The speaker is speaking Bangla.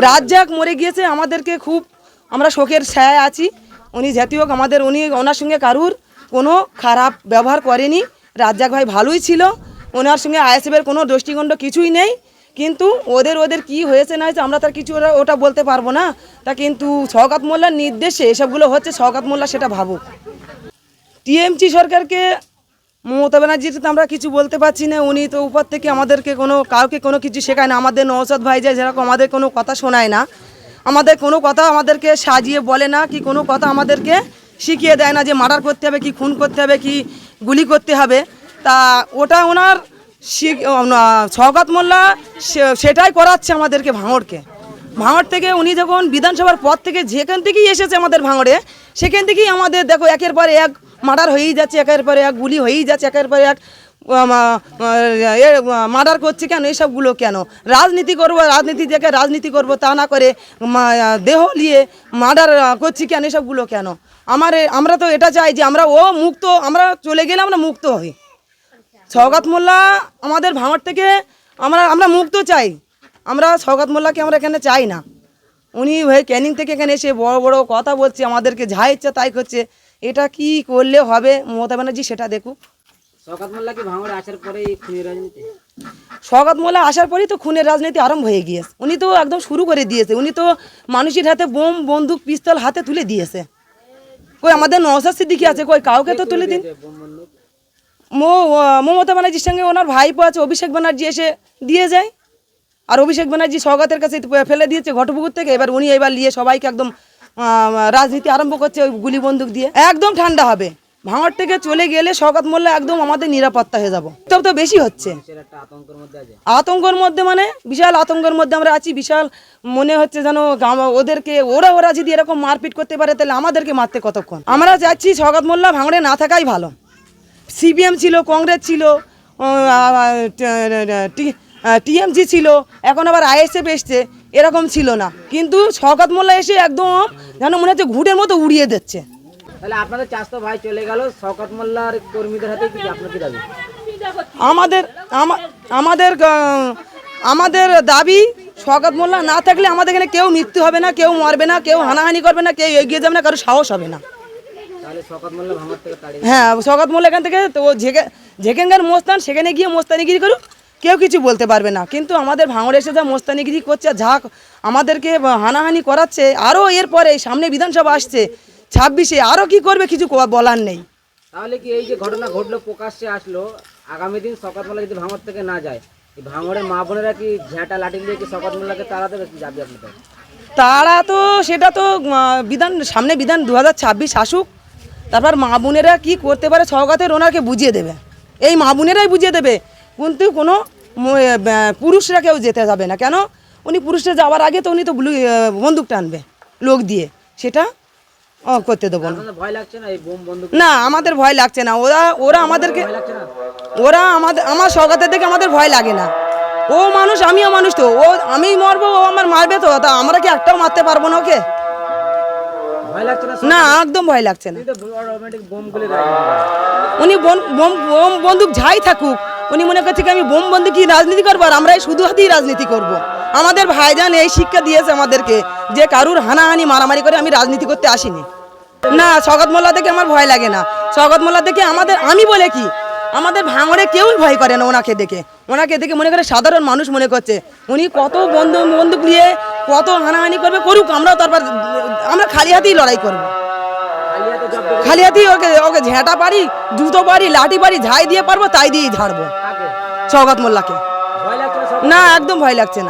রাজ্জাক মরে গিয়েছে, আমাদেরকে খুব আমরা শোকের ছায় আছি। উনি জাতীয় হোক, আমাদের উনি ওনার সঙ্গে কারুর কোনো খারাপ ব্যবহার করেনি। রাজ্জাক ভাই, ভালোই ছিল। ওনার সঙ্গে আইএসএফের কোনো দৃষ্টিগণ্ড কিছুই নেই। কিন্তু ওদের ওদের কি হয়েছে না হয়েছে, আমরা তার কিছু ওরা- ওটা বলতে পারব না। তা কিন্তু শওকাত মোল্লার নির্দেশে এসবগুলো হচ্ছে, শওকাত মোল্লা সেটা ভাবুক। টিএমসি সরকারকে মমতা ব্যানার্জির তো আমরা কিছু বলতে পারছি না, উনি তো উপর থেকে আমাদেরকে কোনো, কাউকে কোনো কিছু শেখায় না। আমাদের নৌসদ ভাই যায় যেরকম আমাদের কোনো কথা শোনায় না, আমাদের কোনো কথা আমাদেরকে সাজিয়ে বলে না, কি কোনো কথা আমাদেরকে শিখিয়ে দেয় না যে মার্ডার করতে হবে, কি খুন করতে হবে, কি গুলি করতে হবে। তা ওটা ওনার শওকত মোল্লা সেটাই করাচ্ছে আমাদেরকে ভাঙড়কে। ভাঙড় থেকে উনি যখন বিধানসভার পর থেকে যেখান থেকেই এসেছে আমাদের ভাঙড়ে, সেখান থেকেই আমাদের দেখো একের পর এক মার্ডার হয়েই যাচ্ছে একের পরে এক, গুলি হয়েই যাচ্ছে একের পর এক। মার্ডার করছে কেন? এসবগুলো কেন? রাজনীতি করব, রাজনীতি দেখে রাজনীতি করব তা না করে দেহ নিয়ে মার্ডার করছি কেন? এসবগুলো কেন? আমার, আমরা তো এটা চাই যে আমরা ও মুক্ত, আমরা চলে গেলে আমরা মুক্ত হই। সৌগাত মোল্লা আমাদের ভাঙড় থেকে আমরা আমরা মুক্ত চাই। আমরা সৌগাত মোল্লাকে আমরা এখানে চাই না। উনি ক্যানিং থেকে এখানে এসে বড় বড় কথা বলছে, আমাদেরকে যা ইচ্ছা তাই করছে। এটা কি করলে হবে? মমতা ব্যানার্জি সেটা দেখুক। শওকত মোল্লা কি ভাঙড়ে আসার পরে রাজনীতি? মোল্লা আসার পরেই তো খুনের রাজনীতি আরম্ভ হয়ে গিয়েছে। উনি তো একদম শুরু করে দিয়েছে। উনি তো মানুষের হাতে বোম বন্দুক পিস্তল হাতে তুলে দিয়েছে। কই আমাদের নওসাদ সিদ্দিকি আছে? কই কাউকে তো তুলে দিন। মো মমতা ব্যানার্জির সঙ্গে ওনার ভাইপো আছে অভিষেক ব্যানার্জি এসে দিয়ে যায়। আর অভিষেক ব্যানার্জি সৌগাতের কাছে ফেলে দিয়েছে ঘটপুকুর থেকে। এবার উনি এবার নিয়ে সবাইকে একদম রাজনীতি আরম্ভ করছে ওই গুলি বন্দুক দিয়ে একদম ঠান্ডা হবে ভাঙড় থেকে চলে গেলে সৌগাত মোল্লা একদম আমাদের নিরাপত্তা হয়ে যাব তবে তো বেশি হচ্ছে আতঙ্কের মধ্যে মানে বিশাল আতঙ্কের মধ্যে আমরা আছি বিশাল মনে হচ্ছে যেন ওদেরকে ওরা ওরা যদি এরকম মারপিট করতে পারে তাহলে আমাদেরকে মারতে কতক্ষণ আমরা যাচ্ছি সৌগাত মোল্লা ভাঙড়ে না থাকাই ভালো সিপিএম ছিল কংগ্রেস ছিল টিএমসি ছিল এখন আবার আইএসএফ এসছে এরকম ছিল না। কিন্তু শওকত মোল্লা এসে একদম যেন মনে হচ্ছে ঘুটের মতো উড়িয়ে দিচ্ছে। তাহলে আপনাদের চাষতো ভাই চলে গেল শওকত মোল্লার কর্মীদের হাতে কি আপনার কি দাবি? আমাদের আমাদের আমাদের দাবি শওকত মোল্লা না থাকলে আমাদের এখানে কেউ মৃত্যু হবে না কেউ মরবে না কেউ হানাহানি করবে না কেউ এগিয়ে যাবে না কারও সাহস হবে না। হ্যাঁ শওকত মোল্লা এখান থেকে তো যেখে যেখানকার মোস্তান সেখানে গিয়ে মোস্তানিগিরি করুক। কেউ কিছু বলতে পারবে না। কিন্তু আমাদের ভাঙড়ে এসে যা মোস্তানিগিরি করছে যা আমাদেরকে হানাহানি করাচ্ছে আরও এরপরে সামনে বিধানসভা আসছে ছাব্বিশে আরও কি করবে কিছু বলার নেই। তাহলে কি এই যে ঘটনা ঘটলো প্রকাশ্যে আসলো আগামী দিন সকালবেলা যদি ভাঙড় থেকে না যায় এই ভাঙড়ের মা বোনেরা কি ঝ্যাঁটা লাঠি দিয়ে কি মোল্লাকে তাড়া দেবে যাবে আপনাদের? তারা তো সেটা তো বিধান সামনে বিধান দু হাজার ছাব্বিশ আসুক তারপর মা বোনেরা কী করতে পারে সহগাতের ওনাকে বুঝিয়ে দেবে। এই মা বোনেরাই বুঝিয়ে দেবে কিন্তু কোনো পুরুষরা কেউ যেতে যাবে না। কেন? উনি পুরুষরা যাওয়ার আগে তো উনি তো বন্দুক টানবে লোক দিয়ে। সেটা করতে দেবো না। ভয় লাগছে না এই বোম বন্দুক? না আমাদের ভয় লাগছে না। ওরা ওরা আমাদেরকে ওরা আমাদের আমার সগাতের দেখে আমাদের ভয় লাগে না। ও মানুষ আমিও মানুষ তো। ও আমি মরবো ও আমার মারবে তো। তা আমরা কি একটাও মারতে পারব না ওকে? না একদম ভয় লাগছে না। উনি বোম বোম বোম বন্দুক যাই থাকুক উনি মনে করছে কি আমি বোম বন্দুক রাজনীতি করব আর আমরাই শুধু হাতেই রাজনীতি করব। আমাদের ভাইজান এই শিক্ষা দিয়েছে আমাদেরকে যে কারুর হানাহানি মারামারি করে আমি রাজনীতি করতে আসিনি। না স্বগত মোল্লা দেখে আমার ভয় লাগে না। স্বগত মোল্লা দেখে আমাদের আমি বলে কি? আমাদের ভাঙড়ে কেউই ভয় করে না ওনাকে দেখে। ওনাকে দেখে মনে করে সাধারণ মানুষ মনে করছে। উনি কত বন্ধু বন্দুক নিয়ে কত হানাহানি করবে করুক আমরাও তারপর আমরা খালি হাতেই লড়াই করব। খালি হাতেই ওকে ওকে ঝেঁটা পারি জুতো পারি লাঠি পারি ঝাই দিয়ে পারব তাই দিয়েই ঝাড়বো। সৌগত মোল্লাকে। না একদম ভয় লাগছে না।